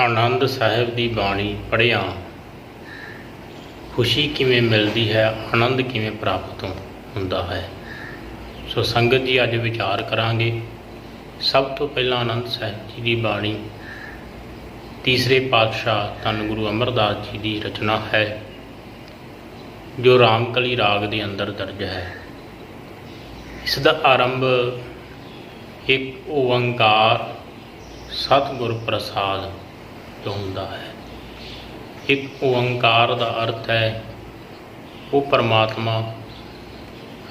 ਆਨੰਦ ਸਾਹਿਬ ਦੀ ਬਾਣੀ ਪੜ੍ਹਿਆ, ਖੁਸ਼ੀ ਕਿਵੇਂ ਮਿਲਦੀ ਹੈ, ਆਨੰਦ ਕਿਵੇਂ ਪ੍ਰਾਪਤ ਹੁੰਦਾ ਹੈ। ਸੋ ਸੰਗਤ ਜੀ, ਅੱਜ ਵਿਚਾਰ ਕਰਾਂਗੇ। ਸਭ ਤੋਂ ਪਹਿਲਾਂ ਆਨੰਦ ਸਾਹਿਬ ਜੀ ਦੀ ਬਾਣੀ, ਤੀਸਰੇ ਪਾਤਸ਼ਾਹ ਧੰਨ ਗੁਰੂ ਅਮਰਦਾਸ ਜੀ ਦੀ ਰਚਨਾ ਹੈ, ਜੋ ਰਾਮਕਲੀ ਰਾਗ ਦੇ ਅੰਦਰ ਦਰਜ ਹੈ। ਇਸ ਦਾ ਆਰੰਭ ਇੱਕ ਓੰਕਾਰ ਸਤਿਗੁਰ ਪ੍ਰਸਾਦ ਤੋਂ ਹੁੰਦਾ ਹੈ। ਇੱਕ ਓੰਕਾਰ ਦਾ ਅਰਥ ਹੈ, ਉਹ ਪਰਮਾਤਮਾ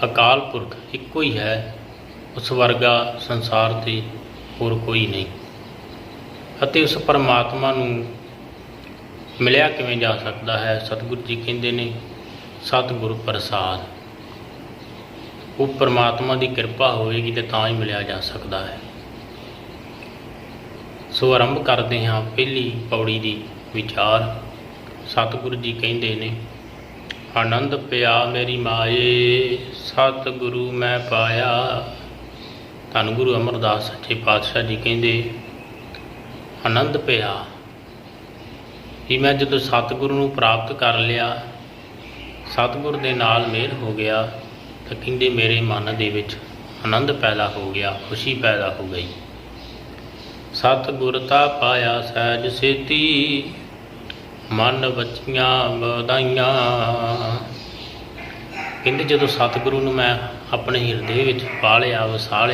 ਅਕਾਲ ਪੁਰਖ ਇੱਕੋ ਹੀ ਹੈ, ਉਸ ਵਰਗਾ ਸੰਸਾਰ ਤੇ ਹੋਰ ਕੋਈ ਨਹੀਂ। ਅਤੇ ਉਸ ਪਰਮਾਤਮਾ ਨੂੰ ਮਿਲਿਆ ਕਿਵੇਂ ਜਾ ਸਕਦਾ ਹੈ? ਸਤਿਗੁਰੂ ਜੀ ਕਹਿੰਦੇ ਨੇ, ਸਤਿਗੁਰ ਪ੍ਰਸਾਦ। ਉਹ ਪਰਮਾਤਮਾ ਦੀ ਕਿਰਪਾ ਹੋਵੇਗੀ ਤੇ ਤਾਂ ਹੀ ਮਿਲਿਆ ਜਾ ਸਕਦਾ ਹੈ। ਸੋ ਆਰੰਭ ਕਰਦੇ ਹਾਂ ਪਹਿਲੀ ਪੌੜੀ ਦੀ ਵਿਚਾਰ। ਸਤਿਗੁਰੂ ਜੀ ਕਹਿੰਦੇ ਨੇ, ਆਨੰਦ ਪਿਆ ਮੇਰੀ ਮਾਏ, ਸਤਿਗੁਰੂ ਮੈਂ ਪਾਇਆ। ਧੰਨ ਗੁਰੂ ਅਮਰਦਾਸ ਸੱਚੇ ਪਾਤਸ਼ਾਹ ਜੀ ਕਹਿੰਦੇ, ਆਨੰਦ ਪਿਆ। ਕਿ ਮੈਂ ਜਦੋਂ ਸਤਿਗੁਰੂ ਨੂੰ ਪ੍ਰਾਪਤ ਕਰ ਲਿਆ, ਸਤਿਗੁਰ ਦੇ ਨਾਲ ਮੇਲ ਹੋ ਗਿਆ, ਤਾਂ ਕਹਿੰਦੇ ਮੇਰੇ ਮਨ ਦੇ ਵਿੱਚ ਆਨੰਦ ਪੈਦਾ ਹੋ ਗਿਆ, ਖੁਸ਼ੀ ਪੈਦਾ ਹੋ ਗਈ। ਸਤਿਗੁਰ ਤਾ ਪਾਇਆ ਸਹਿਜ ਸੇਤੀ, ਮਨ ਬਚੀਆਂ ਵਧਾਈਆਂ ਕਹਿੰਦੇ ਜਦੋਂ ਸਤਿਗੁਰੂ ਨੂੰ ਮੈਂ ਆਪਣੇ ਹਿਰਦੇ ਵਿੱਚ ਪਾ ਲਿਆ ਵਸਾ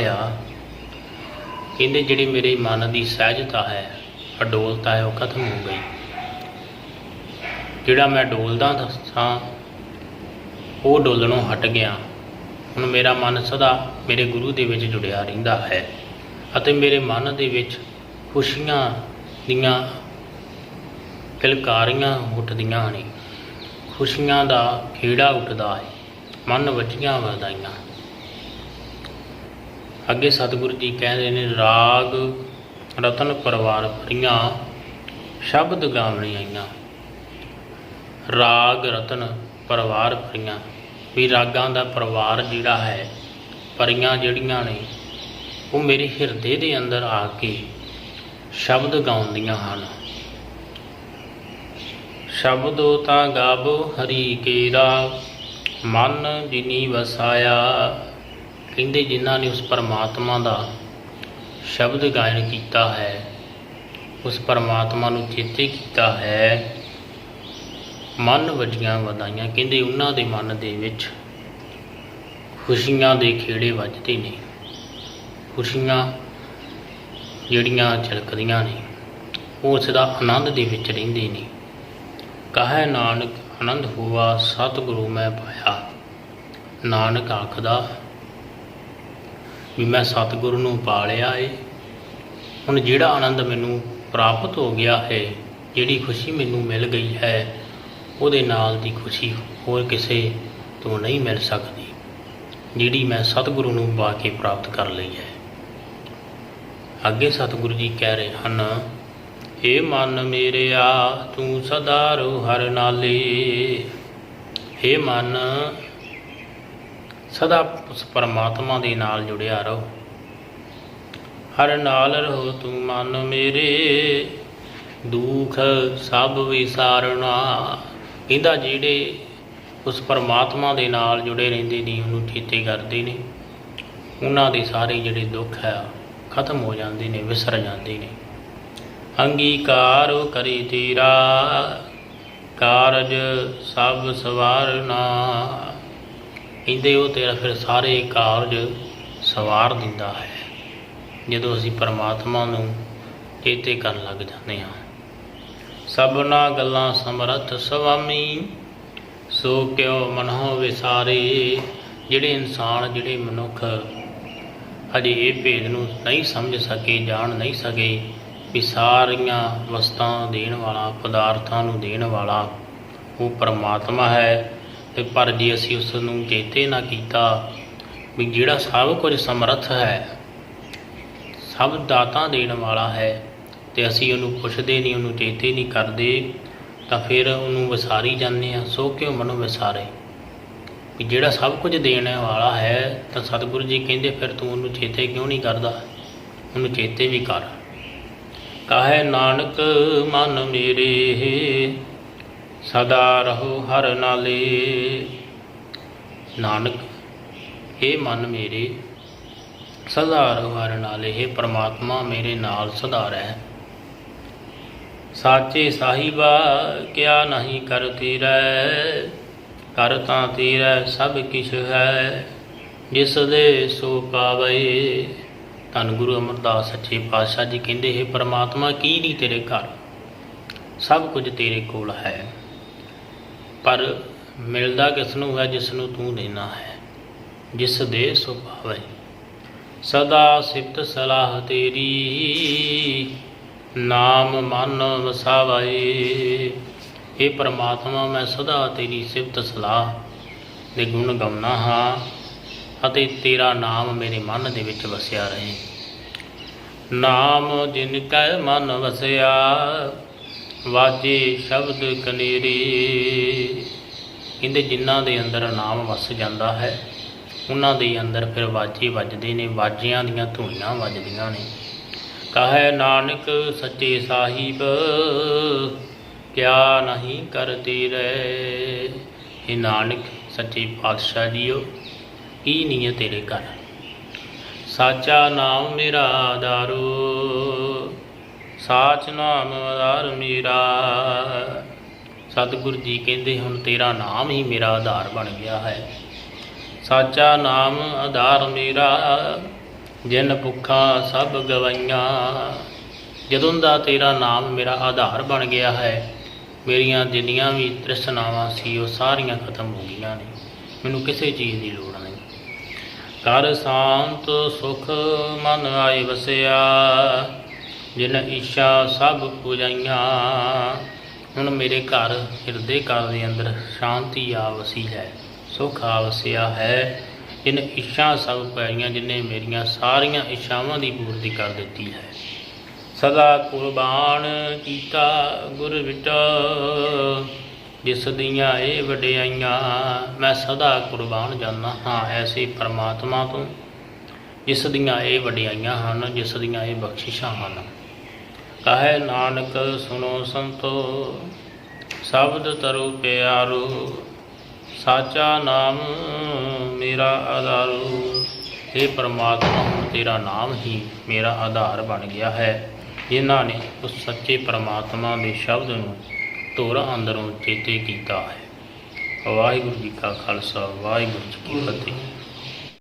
ਕਹਿੰਦੇ ਜਿਹੜੀ ਮੇਰੇ ਮਨ ਦੀ ਸਹਿਜਤਾ ਹੈ ਅਡੋਲਤਾ ਹੈ ਉਹ ਖਤਮ ਹੋ ਗਈ। ਜਿਹੜਾ ਮੈਂ ਡੋਲਦਾ ਸਾਂ ਉਹ ਡੋਲਣੋਂ ਹਟ ਗਿਆ। ਹੁਣ ਮੇਰਾ ਮਨ ਸਦਾ ਮੇਰੇ ਗੁਰੂ ਦੇ ਵਿੱਚ ਜੁੜਿਆ ਰਹਿੰਦਾ ਹੈ ਅਤੇ ਮੇਰੇ ਮਨ ਦੇ ਵਿੱਚ ਖੁਸ਼ੀਆਂ ਦੀਆਂ ਕਿਲਕਾਰੀਆਂ ਉੱਠਦੀਆਂ ਨੇ। ਖੁਸ਼ੀਆਂ ਦਾ ਖੇੜਾ ਉੱਠਦਾ ਹੈ, ਮਨ ਵਜੀਆਂ ਵਧਾਈਆਂ ਅੱਗੇ ਸਤਿਗੁਰੂ ਜੀ ਕਹਿੰਦੇ ਨੇ, ਰਾਗ ਰਤਨ ਪਰਵਾਰ ਭਰੀਆਂ ਸ਼ਬਦ ਗਾਵਣੀ ਆਈਆਂ। ਰਾਗ ਰਤਨ ਪਰਿਵਾਰ ਭਰੀਆਂ। ਵੀ ਰਾਗਾਂ ਦਾ ਪਰਿਵਾਰ ਜਿਹੜਾ ਹੈ ਪਰੀਆਂ ਜਿਹੜੀਆਂ ਨੇ, ਉਹ ਮੇਰੇ ਹਿਰਦੇ ਦੇ ਅੰਦਰ ਆ ਕੇ ਸ਼ਬਦ ਗਾਉਂਦੀਆਂ ਹਨ। ਸ਼ਬਦੋ ਤਾਂ ਗਾਵੋ ਹਰੀ ਕੇਰਾ, ਮਨ ਜਿਨੀ ਵਸਾਇਆ। ਕਹਿੰਦੇ ਜਿਨ੍ਹਾਂ ਨੇ ਉਸ ਪਰਮਾਤਮਾ ਦਾ ਸ਼ਬਦ ਗਾਇਨ ਕੀਤਾ ਹੈ, ਉਸ ਪਰਮਾਤਮਾ ਨੂੰ ਚੇਤੇ ਕੀਤਾ ਹੈ। ਮਨ ਵਜੀਆਂ ਵਧਾਈਆਂ, ਕਹਿੰਦੇ ਉਹਨਾਂ ਦੇ ਮਨ ਦੇ ਵਿੱਚ ਖੁਸ਼ੀਆਂ ਦੇ ਖੇੜੇ ਵੱਜਦੇ ਨੇ। ਖੁਸ਼ੀਆਂ ਜਿਹੜੀਆਂ ਝਲਕਦੀਆਂ ਨੇ ਉਹ ਉਸ ਦਾ ਆਨੰਦ ਦੇ ਵਿੱਚ ਰਹਿੰਦੇ ਨੇ। ਕਹੈ ਨਾਨਕ, ਆਨੰਦ ਹੋਆ, ਸਤਿਗੁਰੂ ਮੈਂ ਪਾਇਆ। ਨਾਨਕ ਆਖਦਾ, ਵੀ ਮੈਂ ਸਤਿਗੁਰੂ ਨੂੰ ਪਾ ਲਿਆ ਏ। ਹੁਣ ਜਿਹੜਾ ਆਨੰਦ ਮੈਨੂੰ ਪ੍ਰਾਪਤ ਹੋ ਗਿਆ ਹੈ, ਜਿਹੜੀ ਖੁਸ਼ੀ ਮੈਨੂੰ ਮਿਲ ਗਈ ਹੈ, ਉਹਦੇ ਨਾਲ ਦੀ ਖੁਸ਼ੀ ਹੋਰ ਕਿਸੇ ਤੋਂ ਨਹੀਂ ਮਿਲ ਸਕਦੀ, ਜਿਹੜੀ ਮੈਂ ਸਤਿਗੁਰੂ ਨੂੰ ਪਾ ਕੇ ਪ੍ਰਾਪਤ ਕਰ ਲਈ ਹੈ। ਅੱਗੇ ਸਤਿਗੁਰੂ ਜੀ ਕਹਿ ਰਹੇ ਹਨ ਏ ਮਨ ਮੇਰਿਆ ਤੂੰ ਸਦਾ ਰਹੁ ਹਰ ਨਾਲੇ। ਏ ਮਨ, ਸਦਾ ਉਸ ਪਰਮਾਤਮਾ ਦੇ ਨਾਲ ਜੁੜਿਆ ਰਹੋ। ਹਰ ਨਾਲ ਰਹੋ ਤੂੰ ਮਨ ਮੇਰੇ, ਦੁੱਖ ਸਭ ਵਿਸਾਰਨਾ। ਕਹਿੰਦਾ ਜਿਹੜੇ ਉਸ ਪਰਮਾਤਮਾ ਦੇ ਨਾਲ ਜੁੜੇ ਰਹਿੰਦੇ ਨੇ, ਉਹਨੂੰ ਚੇਤੇ ਕਰਦੇ ਨੇ। ਉਹਨਾਂ ਦੇ ਸਾਰੇ ਜਿਹੜੇ ਦੁੱਖ ਹੈ ਖਤਮ ਹੋ ਜਾਂਦੇ ਨੇ, ਵਿਸਰ ਜਾਂਦੇ ਨੇ। ਅੰਗੀਕਾਰ ਕਰੀ ਤੇਰਾ, ਕਾਰਜ ਸਭ ਸਵਾਰਨਾ ਕਹਿੰਦੇ ਉਹ ਤੇਰਾ ਫਿਰ ਸਾਰੇ ਕਾਰਜ ਸਵਾਰ ਦਿੰਦਾ ਹੈ। ਜਦੋਂ ਅਸੀਂ ਪਰਮਾਤਮਾ ਨੂੰ ਚੇਤੇ ਕਰਨ ਲੱਗ ਜਾਂਦੇ ਹਾਂ। ਸਭਨਾ ਗੱਲਾਂ ਸਮਰੱਥ ਸੁਆਮੀ ਸੋ ਕਿਉ ਮਨੋ ਵਿਸਾਰੇ? ਜਿਹੜੇ ਇਨਸਾਨ, ਜਿਹੜੇ ਮਨੁੱਖ ਅਜੇ ਇਹ ਭੇਦ ਨੂੰ ਨਹੀਂ ਸਮਝ ਸਕੇ, ਜਾਣ ਨਹੀਂ ਸਕੇ ਵੀ ਸਾਰੀਆਂ ਵਸਤਾਂ ਦੇਣ ਵਾਲਾ, ਪਦਾਰਥਾਂ ਨੂੰ ਦੇਣ ਵਾਲਾ ਉਹ ਪਰਮਾਤਮਾ ਹੈ ਤੇ ਪਰ ਜੇ ਅਸੀਂ ਉਸ ਨੂੰ ਚੇਤੇ ਨਾ ਕੀਤਾ ਵੀ ਜਿਹੜਾ ਸਭ ਕੁਝ ਸਮਰੱਥ ਹੈ, ਸਭ ਦਾਤਾਂ ਦੇਣ ਵਾਲਾ ਹੈ ਤੇ ਅਸੀਂ ਉਹਨੂੰ ਪੁੱਛਦੇ ਨਹੀਂ, ਉਹਨੂੰ ਚੇਤੇ ਨਹੀਂ ਕਰਦੇ, ਤਾਂ ਫਿਰ ਉਹਨੂੰ ਵਿਸਾਰੀ ਜਾਂਦੇ ਆ ਸੋ ਕਿਉਂ ਮਨੋਂ ਵਿਸਾਰੇ? ਵੀ ਜਿਹੜਾ ਸਭ ਕੁਝ ਦੇਣ ਵਾਲਾ ਹੈ, ਤਾਂ ਸਤਿਗੁਰੂ ਜੀ ਕਹਿੰਦੇ, ਫਿਰ ਤੂੰ ਉਹਨੂੰ ਚੇਤੇ ਕਿਉਂ ਨਹੀਂ ਕਰਦਾ? ਉਹਨੂੰ ਚੇਤੇ ਵੀ ਕਰ। ਕਹੈ ਨਾਨਕ, ਮਨ ਮੇਰੇ, ਸਦਾ ਰਹੋ ਹਰ ਨਾਲੇ। ਨਾਨਕ ਇਹ ਮਨ ਮੇਰੇ, ਸਦਾ ਰਹੋ ਹਰ ਨਾਲੇ। ਇਹ ਪ੍ਰਮਾਤਮਾ ਮੇਰੇ ਨਾਲ ਸਦਾ ਰਹਿ। ਸਾਚੇ ਸਾਹਿਬਾ, ਕਿਆ ਨਹੀਂ ਕਰ ਤੇਰੈ ਕਰ ਤਾਂ ਤੇਰਾ ਸਭ ਕਿਛ ਹੈ, ਜਿਸ ਦੇ ਸੋ ਪਾਵੇ। ਧੰਨ ਗੁਰੂ ਅਮਰਦਾਸ ਸੱਚੇ ਪਾਤਸ਼ਾਹ ਜੀ ਕਹਿੰਦੇ ਹੈ, ਪਰਮਾਤਮਾ ਕੀ ਨਹੀਂ ਤੇਰੇ ਘਰ? ਸਭ ਕੁਝ ਤੇਰੇ ਕੋਲ ਹੈ। ਪਰ ਮਿਲਦਾ ਕਿਸ ਨੂੰ ਹੈ, ਜਿਸ ਨੂੰ ਤੂੰ ਦੇਣਾ ਹੈ, ਜਿਸ ਦੇ ਸੋ ਪਾਵੇ। ਸਦਾ ਸਿਫਤ ਸਲਾਹ ਤੇਰੀ, ਨਾਮ ਮਨ ਵਸਾਵੇ। ਇਹ ਪਰਮਾਤਮਾ, ਮੈਂ ਸਦਾ ਤੇਰੀ ਸਿਫਤ ਸਲਾਹ ਦੇ ਗੁਣ ਗਾਉਣਾ ਹਾਂ ਅਤੇ ਤੇਰਾ ਨਾਮ ਮੇਰੇ ਮਨ ਦੇ ਵਿੱਚ ਵਸਿਆ ਰਹੇ। ਨਾਮ ਜਿਨ ਕੈ ਮਨ ਵਸਿਆ, ਵਾਜੇ ਸ਼ਬਦ ਕਨੇਰੀ। ਕਹਿੰਦੇ ਜਿਨ੍ਹਾਂ ਦੇ ਅੰਦਰ ਨਾਮ ਵਸ ਜਾਂਦਾ ਹੈ, ਉਹਨਾਂ ਦੇ ਅੰਦਰ ਫਿਰ ਵਾਜੇ ਵੱਜਦੇ ਨੇ, ਵਾਜਿਆਂ ਦੀਆਂ ਧੁਨੀਆਂ ਵੱਜਦੀਆਂ ਨੇ। ਕਹੈ ਨਾਨਕ ਸੱਚੇ ਸਾਹਿਬ ਕਿਆ ਨਹੀਂ ਕਰਤੇ ਰਹਿ? ਇਹ ਨਾਨਕ, ਸੱਚੇ ਪਾਤਸ਼ਾਹ ਜੀਓ, ਕੀ ਨਹੀਂ ਹੈ ਤੇਰੇ ਘਰ? ਸਾਚਾ ਨਾਮ ਮੇਰਾ ਆਧਾਰੋ ਸਾਚ ਨਾਮ ਆਧਾਰ ਮੇਰਾ। ਸਤਿਗੁਰੂ ਜੀ ਕਹਿੰਦੇ ਹੁਣ ਤੇਰਾ ਨਾਮ ਹੀ ਮੇਰਾ ਆਧਾਰ ਬਣ ਗਿਆ ਹੈ। ਸਾਚਾ ਨਾਮ ਆਧਾਰ ਮੇਰਾ, ਜਿਨ ਭੁੱਖਾ ਸਭ ਗਵਾਈਆਂ। ਜਦੋਂ ਦਾ ਤੇਰਾ ਨਾਮ ਮੇਰਾ ਆਧਾਰ ਬਣ ਗਿਆ ਹੈ ਮੇਰੀਆਂ ਜਿੰਨੀਆਂ ਵੀ ਤ੍ਰਿਸ਼ਨਾਵਾਂ ਸੀ, ਉਹ ਸਾਰੀਆਂ ਖਤਮ ਹੋ ਗਈਆਂ ਨੇ। ਮੈਨੂੰ ਕਿਸੇ ਚੀਜ਼ ਦੀ ਲੋੜ ਨਹੀਂ। ਕਰ ਸ਼ਾਂਤ, ਸੁਖ ਮਨ ਆਏ ਵਸਿਆ। ਜਿਨ ਇੱਛਾ ਸਭ ਪੁਜਾਈਆਂ, ਹੁਣ ਮੇਰੇ ਘਰ ਹਿਰਦੇ ਘਰ ਦੇ ਅੰਦਰ ਸ਼ਾਂਤੀ ਆ ਵਸੀ ਹੈ, ਸੁਖ ਆ ਵਸਿਆ ਹੈ। ਜਿਨ ਇੱਛਾ ਸਭ ਪਾਈਆਂ, ਜਿਨੇ ਮੇਰੀਆਂ ਸਾਰੀਆਂ ਇੱਛਾਵਾਂ ਦੀ ਪੂਰਤੀ ਕਰ ਦਿੱਤੀ ਹੈ। ਸਦਾ ਕੁਰਬਾਨ ਕੀਤਾ ਗੁਰ ਵਿਟਾ ਜਿਸ ਦੀਆਂ ਇਹ ਵਡਿਆਈਆਂ ਮੈਂ ਸਦਾ ਕੁਰਬਾਨ ਜਾਂਦਾ ਹਾਂ ਐਸੇ ਪ੍ਰਮਾਤਮਾ ਤੋਂ। ਜਿਸ ਦੀਆਂ ਇਹ ਵਡਿਆਈਆਂ ਹਨ, ਜਿਸ ਦੀਆਂ ਇਹ ਬਖਸ਼ਿਸ਼ਾਂ ਹਨ। ਕਹੈ ਨਾਨਕ ਸੁਣੋ ਸੰਤੋ, ਸ਼ਬਦ ਤਰੁ ਪਿਆਰੋ, ਸਾਚਾ ਨਾਮ ਮੇਰਾ ਆਧਾਰੂ। ਇਹ ਪ੍ਰਮਾਤਮਾ, ਹੁਣ ਤੇਰਾ ਨਾਮ ਹੀ ਮੇਰਾ ਆਧਾਰ ਬਣ ਗਿਆ ਹੈ। ਜਿਨ੍ਹਾਂ ਨੇ ਉਸ ਸੱਚੇ ਪਰਮਾਤਮਾ ਦੇ ਸ਼ਬਦ ਨੂੰ ਧੁਰ ਅੰਦਰੋਂ ਚੇਤੇ ਕੀਤਾ ਹੈ। ਵਾਹਿਗੁਰੂ ਜੀ ਕਾ ਖਾਲਸਾ, ਵਾਹਿਗੁਰੂ ਜੀ ਕੀ ਫਤਿਹ।